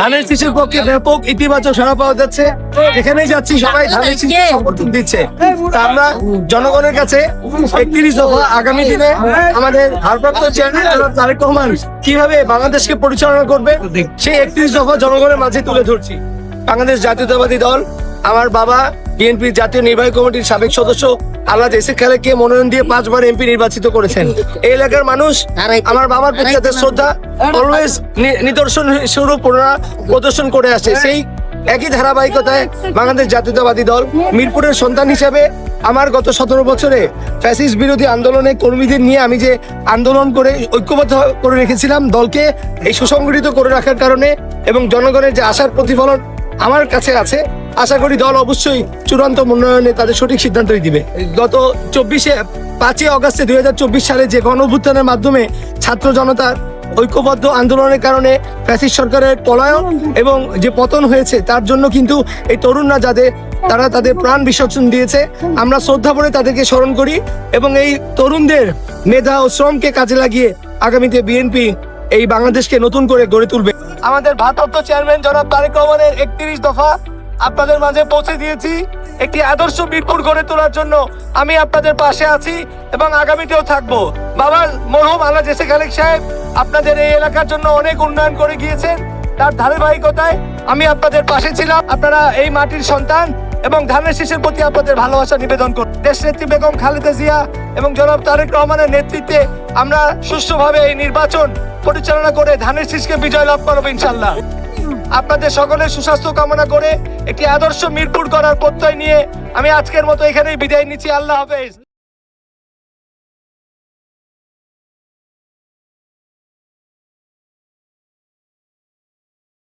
ধানের শীষের পক্ষে ব্যাপক ইতিবাচক সাড়া পাওয়া যাচ্ছে? এখানেই যাচ্ছি সবাই ধানের শীষকে সমর্থন দিচ্ছে? তা আমরা জনগণের কাছে একত্রিশ দফা আগামী দিনে আমাদের ভারপ্রাপ্ত চেয়ারম্যান তারেক রহমান কীভাবে বাংলাদেশকে পরিচালনা করবে সেই একত্রিশ দফা জনগণের মাঝে তুলে ধরছি। বাংলাদেশ জাতীয়তাবাদী দল আমার বাবা বিএনপির জাতীয় নির্বাহী কমিটির সাবেক সদস্য। আল্লাহ এসে খেলাকে মনোনয়ন দিয়ে পাঁচবার এমপি নির্বাচিত করেছেন। এই এলাকার মানুষ আমার বাবার প্রতি তাদের শ্রদ্ধা অলওয়েজ নিদর্শন স্বরূপ প্রদর্শন করে আসছে সেই একই ধারাবাহিকতায় বাংলাদেশ জাতীয়তাবাদী দল মিরপুরের সন্তান হিসেবে আমার গত সতেরো বছরে ফ্যাসিস্ট বিরোধী আন্দোলনে কর্মীদের নিয়ে আমি যে আন্দোলন করে ঐক্যবদ্ধ করে রেখেছিলাম দলকে, এই সুসংগঠিত করে রাখার কারণে এবং জনগণের যে আশার প্রতিফলন আমার কাছে আছে আশা করি দল অবশ্যই চূড়ান্ত উন্নয়নে তাদের সঠিক সিদ্ধান্তই দিবে। গত চব্বিশে, পাঁচই অগস্টে দুই সালে যে গণ অভ্যুত্থানের মাধ্যমে ছাত্র জনতার ঐক্যবদ্ধ আন্দোলনের কারণে ফ্যাসিস্ট সরকারের পলায়ন এবং যে পতন হয়েছে, তার জন্য কিন্তু এই তরুণরা যাদের তারা তাদের প্রাণ বিসর্জন দিয়েছে। আমরা শ্রদ্ধা করে তাদেরকে স্মরণ করি এবং এই তরুণদের মেধা ও শ্রমকে কাজে লাগিয়ে আগামীতে বিএনপি এই বাংলাদেশকে নতুন করে গড়ে তুলবে। আমাদের ভারপ্রাপ্ত চেয়ারম্যান জনাব তারেক রহমানের একত্রিশ দফা আপনাদের মাঝে পৌঁছে দিয়েছি একটি আদর্শ মিরপুর গড়ে তোলার জন্য। আমি আপনাদের পাশে আছি এবং আগামীতেও থাকব। বাবা মরহুম আল্লাহ জেসে খালেক সাহেব আপনাদের এই এলাকার জন্য অনেক উন্নয়ন করে গিয়েছেন। তার ধারাবাহিকতায় আমি আপনাদের পাশে ছিলাম। আপনারা এই মাটির সন্তান এবং ধানের শীষের প্রতি আপনাদের ভালোবাসা নিবেদন করুন। দেশ নেত্রী বেগম খালেদা জিয়া এবং জনাব তারেক রহমানের নেতৃত্বে আমরা সুষ্ঠুভাবে এই নির্বাচন পরিচালনা করে ধানের শীষকে বিজয় লাভ করব ইনশাল্লাহ আপনাদের সকলের সুস্বাস্থ্য কামনা করে একটি আদর্শ মিরপুর করার প্রত্যয় নিয়ে আমি আজকের মতো এখানেই বিদায় নিচ্ছি। আল্লাহ হাফেজ।